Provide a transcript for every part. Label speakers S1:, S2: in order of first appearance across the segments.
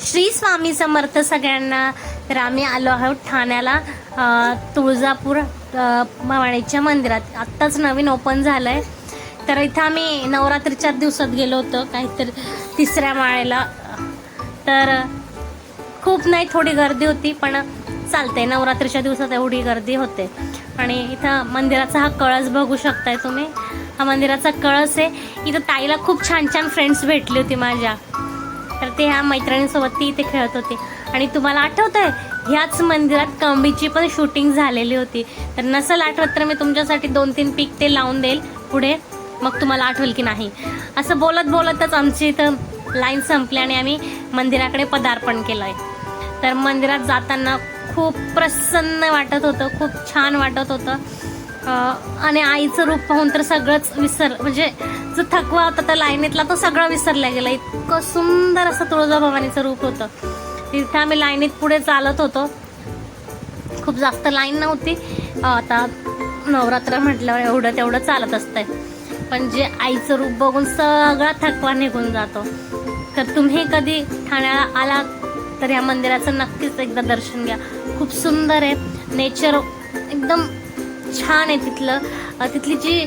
S1: श्री स्वामी समर्थ सगळ्यांना. तर आम्ही आलो आहोत ठाण्याला तुळजापूर भवानीच्या मंदिरात. आत्ताच नवीन ओपन झालं आहे तर इथं आम्ही नवरात्रीच्याच दिवसात गेलो होतो काहीतरी तिसऱ्या माळेला. तर खूप नाही थोडी गर्दी होती पण चालते नवरात्रीच्या दिवसात एवढी गर्दी होते. आणि इथं मंदिराचा हा कळस बघू शकताय तुम्ही. हा मंदिराचा कळस आहे. इथं ताईला खूप छान छान फ्रेंड्स भेटली होती माझ्या. तर ते ह्या मैत्रिणींसोबत ती इथे खेळत होते. आणि तुम्हाला आठवत आहे ह्याच मंदिरात कंबीची पण शूटिंग झालेली होती. तर नसेल आठवत तर मी तुमच्यासाठी दोन तीन पीक ते लावून देईल पुढे. मग तुम्हाला आठवेल की नाही. असं बोलत बोलतच आमची इथं लाईन संपली आणि आम्ही मंदिराकडे पदार्पण केलं आहे तर मंदिरात जाताना खूप प्रसन्न वाटत होतं खूप छान वाटत होतं. आणि आईचं रूप पाहून तर सगळंच विसर म्हणजे जो थकवा होता त्या लाईनीतला तो सगळा विसरला गेला. इतकं सुंदर असं तुळजाभवानीचं रूप होतं. तिथे आम्ही लाईनीत पुढे चालत होतो. खूप जास्त लाईन नव्हती. आता नवरात्र म्हटल्यावर एवढं तेवढं चालत असतंय. पण जे आईचं रूप बघून सगळा थकवा निघून जातो. तर तुम्ही कधी ठाण्याला आला तर या मंदिराचं नक्कीच एकदा दर्शन घ्या. खूप सुंदर आहे. नेचर एकदम छान आहे तिथलं. तिथली जी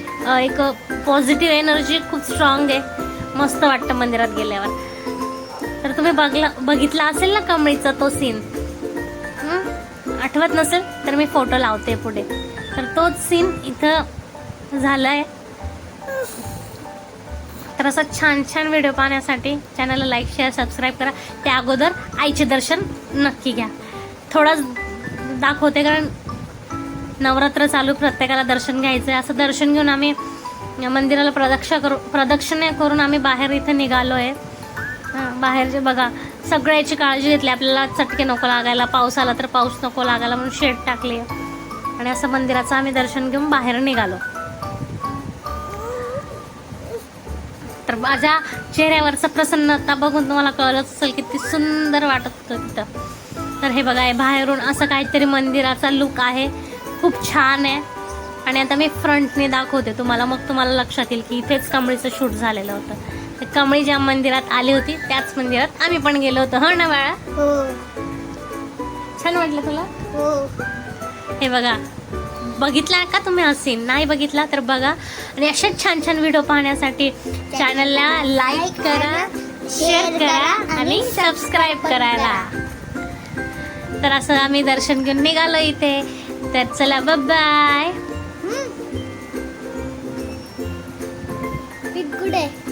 S1: एक पॉझिटिव्ह एनर्जी खूप स्ट्रॉंग आहे. मस्त वाटतं मंदिरात गेल्यावर. तर तुम्ही बघला बघितला असेल ना कमळीचा तो सीन आठवत नसेल? तर मी फोटो लावते पुढे. तर तोच सीन इथं झालाय. तर असं छान छान व्हिडिओ पाहण्यासाठी चॅनलला लाईक शेअर सबस्क्राईब करा. त्या अगोदर आईचे दर्शन नक्की घ्या. थोडंच दाखवते कारण नवरात्र चालू प्रत्येकाला दर्शन घ्यायचं आहे असं दर्शन घेऊन आम्ही मंदिराला प्रदक्षा करू प्रदक्षिणे करून आम्ही बाहेर इथे निघालो आहे बाहेरचे बघा सगळ्याची काळजी घेतली. आपल्याला चटके नको लागायला पाऊस आला तर पाऊस नको लागायला म्हणून शेड टाकली. आणि असं मंदिराचं आम्ही दर्शन घेऊन बाहेर निघालो. तर माझ्या चेहऱ्यावरचं प्रसन्नता बघून तुम्हाला कळलंच असेल किती सुंदर वाटत होतं तिथं. तर हे बघा बाहेरून असं काहीतरी मंदिराचा लुक आहे. खूप छान आहे. आणि आता मी फ्रंटने दाखवते तुम्हाला. मग तुम्हाला लक्षात येईल की इथेच कमळीचं शूट झालेलं होतं. तर कमळी ज्या मंदिरात आली होती त्याच मंदिरात आम्ही पण गेलो होतो. हो ना बाळा?
S2: हो.
S1: छान वाटलं तुला?
S2: हो.
S1: हे बघा. बघितला का तुम्ही सीन नाही बघितला तर बघा. आणि अशाच छान छान व्हिडिओ पाहण्यासाठी चॅनलला लाईक करा शेअर करा आणि सबस्क्राईब करायला. तर असं आम्ही दर्शन घेऊन निघालो इथे. तर चला बाय
S2: गुड आहे.